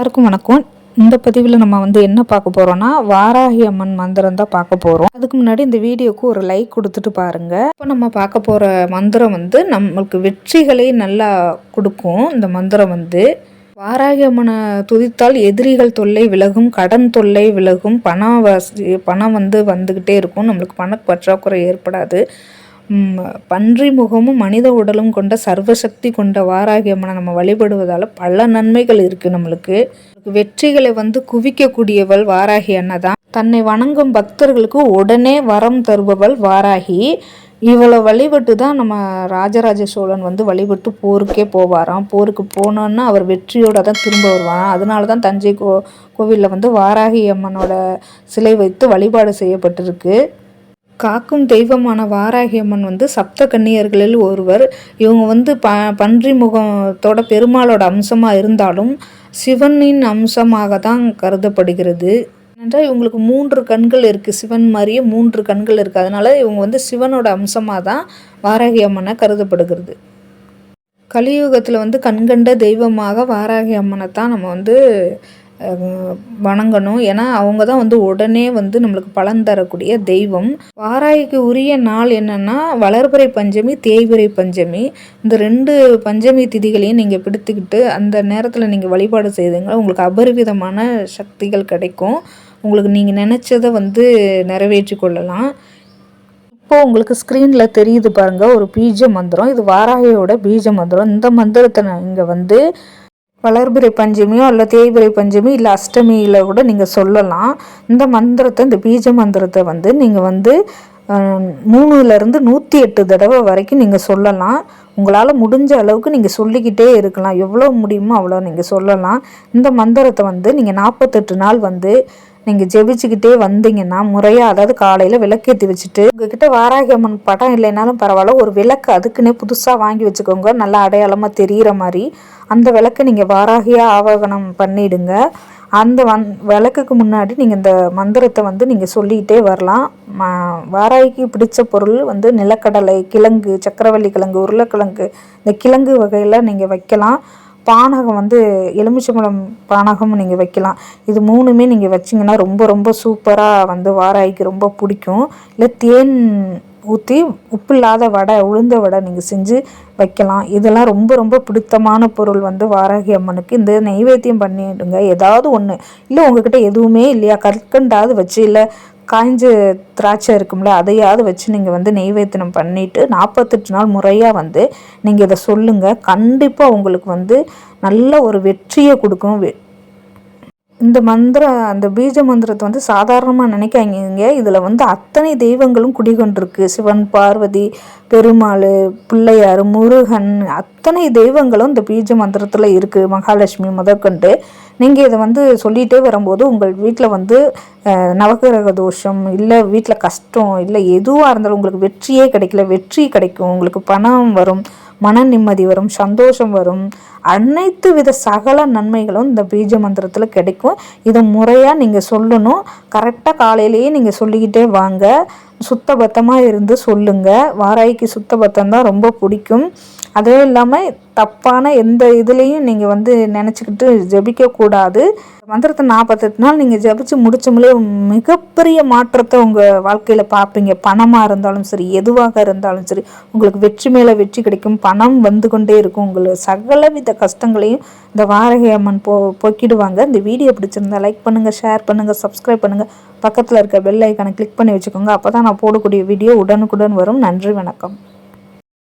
எல்லாருக்கும் வணக்கம். இந்த பதிவில் நம்ம வந்து என்ன பார்க்க போகிறோம்னா வாராகி அம்மன் மந்திரம் தான் பார்க்க போகிறோம் அதுக்கு முன்னாடி இந்த வீடியோக்கு ஒரு லைக் கொடுத்துட்டு பாருங்கள் இப்போ நம்ம பார்க்க போகிற மந்திரம் வந்து நம்மளுக்கு வெற்றிகளை நல்லா கொடுக்கும். இந்த மந்திரம் வந்து வாராகி அம்மனை துதித்தால் எதிரிகள் தொல்லை விலகும் கடன் தொல்லை விலகும் பணம் வசதி பணம் வந்து வந்துக்கிட்டே இருக்கும். நம்மளுக்கு பண பற்றாக்குறை ஏற்படாது. பன்றி முகமும் மனித உடலும் கொண்ட சர்வசக்தி கொண்ட வாராகி அம்மனை நம்ம வழிபடுவதால் பல நன்மைகள் இருக்குது நம்மளுக்கு. வெற்றிகளை வந்து குவிக்கக்கூடியவள் வாராகி அன்னை தான் தன்னை வணங்கும் பக்தர்களுக்கு உடனே வரம் தருபவள் வாராகி. இவளை வழிபட்டு தான் நம்ம ராஜராஜ சோழன் வந்து வழிபட்டு போருக்கே போவாராம். போருக்கு போனோன்னா அவர் வெற்றியோட தான் திரும்ப வருவாராம். அதனால தான் தஞ்சை கோ கோவிலில் வந்து வாராகி அம்மனோட சிலை வைத்து வழிபாடு செய்யப்பட்டிருக்கு. காக்கும் தெய்வமான வாராகி அம்மன் வந்து சப்த கன்னியர்களில் ஒருவர். இவங்க வந்து ப பன்றி முகத்தோட பெருமாளோட அம்சமாக இருந்தாலும் சிவனின் அம்சமாக தான் கருதப்படுகிறது. ஏனென்றால் இவங்களுக்கு மூன்று கண்கள் இருக்குது சிவன் மாதிரியே மூன்று கண்கள் இருக்குது அதனால் இவங்க வந்து சிவனோட அம்சமாக தான் வாராகி அம்மனை கருதப்படுகிறது. கலியுகத்தில் வந்து கண்கண்ட தெய்வமாக வாராகி அம்மனை தான் நம்ம வந்து வணங்கணும். ஏன்னா அவங்க தான் வந்து உடனே வந்து நம்மளுக்கு பலன் தரக்கூடிய தெய்வம். வாராய்க்கு உரிய நாள் என்னென்னா வளர்பிறை பஞ்சமி தேய்பிறை பஞ்சமி. இந்த ரெண்டு பஞ்சமி திதிகளையும் நீங்கள் பிடித்துக்கிட்டு அந்த நேரத்தில் நீங்கள் வழிபாடு செய்துங்க. உங்களுக்கு அபரிவிதமான சக்திகள் கிடைக்கும். உங்களுக்கு நீங்கள் நினச்சதை வந்து நிறைவேற்றி கொள்ளலாம். இப்போ உங்களுக்கு ஸ்க்ரீனில் தெரியுது பாருங்கள் ஒரு பீஜ மந்திரம். இது வாராகியோட பீஜ மந்திரம். இந்த மந்திரத்தை நீங்கள் வந்து வளர்பிறை பஞ்சமியோ இல்லை தேய்பிறை பஞ்சமி இல்லை அஷ்டமியில் கூட நீங்கள் சொல்லலாம். இந்த மந்திரத்தை இந்த பீஜ மந்திரத்தை வந்து நீங்கள் வந்து மூணுலேருந்து நூற்றி எட்டு தடவை வரைக்கும் நீங்கள் சொல்லலாம். உங்களால் முடிஞ்ச அளவுக்கு நீங்கள் சொல்லிக்கிட்டே இருக்கலாம். எவ்வளோ முடியுமோ அவ்வளோ நீங்கள் சொல்லலாம். இந்த மந்திரத்தை வந்து நீங்கள் நாற்பத்தெட்டு நாள் வந்து நீங்கள் ஜெபிச்சுக்கிட்டே வந்தீங்கன்னா முறையாக அதாவது காலையில் விளக்கேற்றி வச்சுட்டு உங்ககிட்ட வாராகி அம்மன் படம் இல்லைனாலும் பரவாயில்ல ஒரு விளக்கு அதுக்குன்னே புதுசாக வாங்கி வச்சுக்கோங்க. நல்லா அடையாளமாக தெரிகிற மாதிரி அந்த விளக்கை நீங்கள் வாராகியாக ஆவாகனம் பண்ணிடுங்க. அந்த வந் விளக்குக்கு முன்னாடி நீங்கள் இந்த மந்திரத்தை வந்து நீங்கள் சொல்லிக்கிட்டே வரலாம். ம வாராய்க்கு பிடிச்ச பொருள் வந்து நிலக்கடலை கிழங்கு சக்கரவள்ளி கிழங்கு உருளைக்கிழங்கு இந்த கிழங்கு வகையில் நீங்கள் வைக்கலாம். பானகம் வந்து எலுமிச்சம்பழம் பானகம் நீங்கள் வைக்கலாம். இது மூணுமே நீங்கள் வச்சிங்கன்னா ரொம்ப ரொம்ப சூப்பராக வந்து வாராய்க்கு ரொம்ப பிடிக்கும். இல்லை தேன் ஊற்றி உப்பு இல்லாத வடை உளுந்த வடை நீங்கள் செஞ்சு வைக்கலாம். இதெல்லாம் ரொம்ப ரொம்ப பிடித்தமான பொருள் வந்து வாராகி அம்மனுக்கு. இந்த நைவேத்தியம் பண்ணிடுங்க. ஏதாவது ஒன்று இல்லை உங்ககிட்ட எதுவுமே இல்லையா? கற்கண்டாவது வச்சு இல்லை காய்ஞ்ச திராட்சை இருக்கும்ல அதையாவது வச்சு நீங்கள் வந்து நெய்வேத்தியம் பண்ணிவிட்டு நாற்பத்தெட்டு நாள் முறையாக வந்து நீங்கள் இதை சொல்லுங்கள் கண்டிப்பாக உங்களுக்கு வந்து நல்ல ஒரு வெற்றியை கொடுக்கும். வெ- இந்த மந்திரம் அந்த பீஜ மந்திரத்தை வந்து சாதாரணமாக நினைக்காங்க இதில் வந்து அத்தனை தெய்வங்களும் குடிகொண்டிருக்கு. சிவன் பார்வதி பெருமாள் பிள்ளையார் முருகன் அத்தனை தெய்வங்களும் இந்த பீஜ மந்திரத்தில் இருக்குது மகாலட்சுமி முதற்கொண்டு. நீங்கள் இதை வந்து சொல்லிகிட்டே வரும்போது உங்கள் வீட்டில் வந்து நவகிரக தோஷம் இல்லை வீட்டில் கஷ்டம் இல்லை எதுவாக இருந்தாலும் உங்களுக்கு வெற்றியே கிடைக்கல. வெற்றி கிடைக்கும். உங்களுக்கு பணம் வரும் மன நிம்மதி வரும் சந்தோஷம் வரும். அனைத்து வித சகல நன்மைகளும் இந்த பீஜ மந்திரத்தில் கிடைக்கும். இதை முறையாக நீங்கள் சொல்லணும். கரெக்டாக காலையிலேயே நீங்கள் சொல்லிக்கிட்டே வாங்க. சுத்தபத்தமாக இருந்து சொல்லுங்கள் வாராய்க்கு சுத்தபத்தம் தான் ரொம்ப பிடிக்கும். அதுவும் இல்லாமல் தப்பான எந்த இதுலேயும் நீங்கள் வந்து நினச்சிக்கிட்டு ஜபிக்கக்கூடாது மந்திரத்தை நாற்பத்தெட்டு நாள் நீங்கள் ஜபிச்சு முடிச்சோம்லே மிகப்பெரிய மாற்றத்தை உங்கள் வாழ்க்கையில் பார்ப்பீங்க. பணமாக இருந்தாலும் சரி எதுவாக இருந்தாலும் சரி உங்களுக்கு வெற்றி மேலே வெற்றி கிடைக்கும். பணம் வந்து கொண்டே இருக்கும். உங்களுக்கு சகலவித கஷ்டங்களையும் இந்த வாரகை அம்மன் போ போக்கிடுவாங்க. இந்த வீடியோ பிடிச்சிருந்தா லைக் பண்ணுங்கள் ஷேர் பண்ணுங்கள் சப்ஸ்கிரைப் பண்ணுங்கள் பக்கத்தில் இருக்க பெல் ஐக்கானை கிளிக் பண்ணி வச்சுக்கோங்க. அப்போ தான் நான் போடக்கூடிய வீடியோ உடனுக்குடன் வரும். நன்றி வணக்கம்.